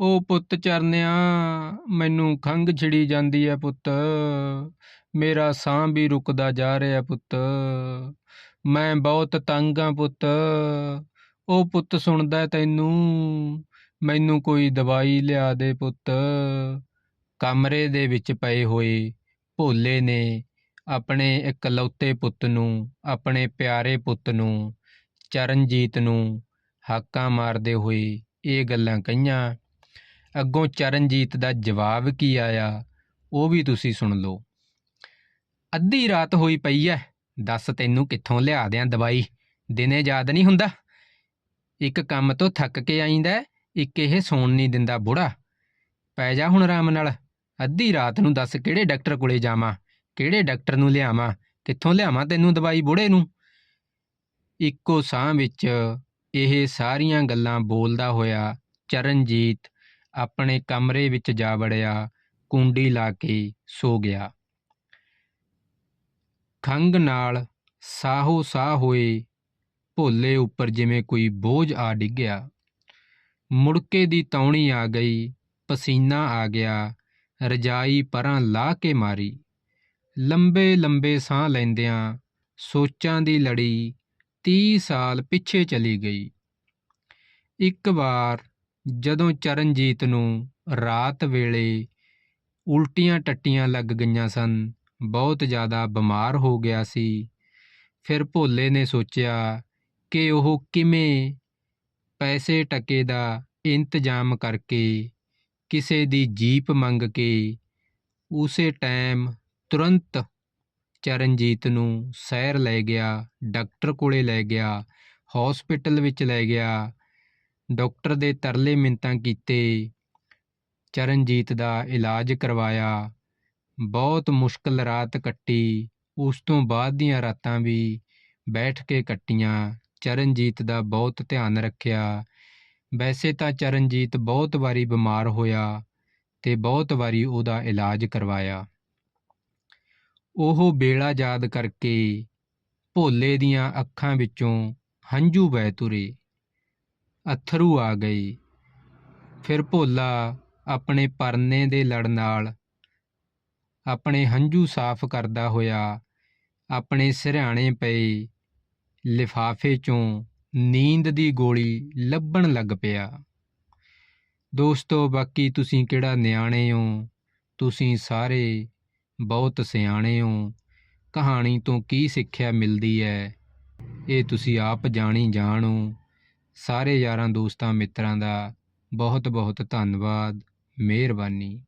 ਉਹ ਪੁੱਤ ਚਰਨਿਆ, ਮੈਨੂੰ ਖੰਘ ਛਿੜੀ ਜਾਂਦੀ ਹੈ ਪੁੱਤ। ਮੇਰਾ ਸਾਹ ਵੀ ਰੁਕਦਾ ਜਾ ਰਿਹਾ ਪੁੱਤ। ਮੈਂ ਬਹੁਤ ਤੰਗ ਆ ਪੁੱਤ। ਉਹ ਪੁੱਤ ਸੁਣਦਾ ਤੈਨੂੰ, ਮੈਨੂੰ ਕੋਈ ਦਵਾਈ ਲਿਆ ਦੇ ਪੁੱਤ। ਕਮਰੇ ਦੇ ਵਿੱਚ ਪਏ ਹੋਏ ਭੋਲੇ ਨੇ ਆਪਣੇ ਇਕਲੌਤੇ ਪੁੱਤ ਨੂੰ, ਆਪਣੇ ਪਿਆਰੇ ਪੁੱਤ ਨੂੰ, ਚਰਨਜੀਤ ਨੂੰ ਹਾਕਾਂ ਮਾਰਦੇ ਹੋਏ ਇਹ ਗੱਲਾਂ ਕਹੀਆਂ, ਅੱਗੋਂ ਚਰਨਜੀਤ ਦਾ ਜਵਾਬ ਕੀ ਆਇਆ? ਉਹ ਵੀ ਤੁਸੀਂ ਸੁਣ ਲਓ। ਅੱਧੀ ਰਾਤ ਹੋਈ ਪਈ ਐ। ਦੱਸ ਤੈਨੂੰ ਕਿੱਥੋਂ ਲਿਆ ਦਿਆਂ ਦਵਾਈ? ਦਿਨੇ ਯਾਦ ਨਹੀਂ ਹੁੰਦਾ? ਇੱਕ ਕੰਮ ਤੋਂ ਥੱਕ ਕੇ ਆਈਂਦਾ ਇੱਕ ਇਹ ਸੌਣ ਨਹੀਂ ਦਿੰਦਾ ਬੁੜਾ। ਪੈ ਜਾ ਹੁਣ ਆਰਾਮ ਨਾਲ। ਅੱਧੀ ਰਾਤ ਨੂੰ ਦੱਸ ਕਿਹੜੇ ਡਾਕਟਰ ਕੋਲੇ ਜਾਵਾਂ? ਕਿਹੜੇ ਡਾਕਟਰ ਨੂੰ ਲਿਆਵਾਂ? ਕਿੱਥੋਂ ਲਿਆਵਾਂ ਤੈਨੂੰ ਦਵਾਈ ਬੁੜੇ ਨੂੰ? ਇੱਕੋ ਸਾਹ ਵਿੱਚ ਇਹ ਸਾਰੀਆਂ ਗੱਲਾਂ ਬੋਲਦਾ ਹੋਇਆ ਚਰਨਜੀਤ ਆਪਣੇ ਕਮਰੇ ਵਿੱਚ ਜਾ ਵੜਿਆ, ਕੁੰਡੀ ਲਾ ਕੇ ਸੋ ਗਿਆ। ਖੰਗ ਨਾਲ ਸਾਹੋ ਸਾਹ ਹੋਏ ਭੋਲੇ ਉੱਪਰ ਜਿਵੇਂ ਕੋਈ ਬੋਝ ਆ ਡਿੱਗਿਆ। ਮੁੜਕੇ ਦੀ ਤੌਣੀ ਆ ਗਈ, ਪਸੀਨਾ ਆ ਗਿਆ, ਰਜਾਈ ਪਰਾਂ ਲਾ ਕੇ ਮਾਰੀ। ਲੰਬੇ ਲੰਬੇ ਸਾਹ ਲੈਂਦਿਆਂ ਸੋਚਾਂ ਦੀ ਲੜੀ 30 ਸਾਲ ਪਿੱਛੇ ਚਲੀ ਗਈ। ਇੱਕ ਵਾਰ ਜਦੋਂ ਚਰਨਜੀਤ ਨੂੰ ਰਾਤ ਵੇਲੇ ਉਲਟੀਆਂ ਟੱਟੀਆਂ ਲੱਗ ਗਈਆਂ ਸਨ, ਬਹੁਤ ਜ਼ਿਆਦਾ ਬਿਮਾਰ ਹੋ ਗਿਆ ਸੀ। ਫਿਰ ਭੋਲੇ ਨੇ ਸੋਚਿਆ ਕਿ ਉਹ ਕਿਵੇਂ ਪੈਸੇ ਟਕੇ ਦਾ ਇੰਤਜ਼ਾਮ ਕਰਕੇ ਕਿਸੇ ਦੀ ਜੀਪ ਮੰਗ ਕੇ ਉਸੇ ਟਾਈਮ ਤੁਰੰਤ ਚਰਨਜੀਤ ਨੂੰ ਸੈਰ ਲੈ ਗਿਆ, ਡਾਕਟਰ ਕੋਲੇ ਲੈ ਗਿਆ, ਹਸਪੀਟਲ ਵਿੱਚ ਲੈ ਗਿਆ। ਡਾਕਟਰ ਦੇ ਤਰਲੇ ਮਿੰਤਾਂ ਕੀਤੇ। ਚਰਨਜੀਤ ਦਾ ਇਲਾਜ ਕਰਵਾਇਆ। ਬਹੁਤ ਮੁਸ਼ਕਲ ਰਾਤ ਕੱਟੀ। ਉਸ ਤੋਂ ਬਾਅਦ ਦੀਆਂ ਰਾਤਾਂ ਵੀ ਬੈਠ ਕੇ ਕੱਟੀਆਂ। ਚਰਨਜੀਤ ਦਾ ਬਹੁਤ ਧਿਆਨ ਰੱਖਿਆ। ਵੈਸੇ ਤਾਂ ਚਰਨਜੀਤ ਬਹੁਤ ਵਾਰੀ ਬਿਮਾਰ ਹੋਇਆ ਤੇ ਬਹੁਤ ਵਾਰੀ ਉਹਦਾ ਇਲਾਜ ਕਰਵਾਇਆ। ਉਹ ਬੇੜਾ ਯਾਦ ਕਰਕੇ ਭੋਲੇ ਦੀਆਂ ਅੱਖਾਂ ਵਿੱਚੋਂ ਹੰਝੂ ਵਹਿ ਤੁਰੇ। ਅਥਰੂ ਆ ਗਏ ਫਿਰ ਭੋਲਾ ਆਪਣੇ ਪਰਨੇ ਦੇ ਲੜ ਨਾਲ ਆਪਣੇ ਹੰਝੂ ਸਾਫ਼ ਕਰਦਾ ਹੋਇਆ ਆਪਣੇ ਸਿਰਹਾਣੇ ਪਏ ਲਿਫਾਫੇ ਚੋਂ ਨੀਂਦ ਦੀ ਗੋਲੀ ਲੱਭਣ ਲੱਗ ਪਿਆ। ਦੋਸਤੋ, ਬਾਕੀ ਤੁਸੀਂ ਕਿਹੜਾ ਨਿਆਣੇ ਹੋ? ਤੁਸੀਂ ਸਾਰੇ ਬਹੁਤ ਸਿਆਣੇ ਹੋ। ਕਹਾਣੀ ਤੋਂ ਕੀ ਸਿੱਖਿਆ ਮਿਲਦੀ ਹੈ ਇਹ ਤੁਸੀਂ ਆਪ ਜਾਣੀ ਜਾਣੋ। ਸਾਰੇ ਯਾਰਾਂ ਦੋਸਤਾਂ ਮਿੱਤਰਾਂ ਦਾ ਬਹੁਤ ਬਹੁਤ ਧੰਨਵਾਦ। ਮਿਹਰਬਾਨੀ।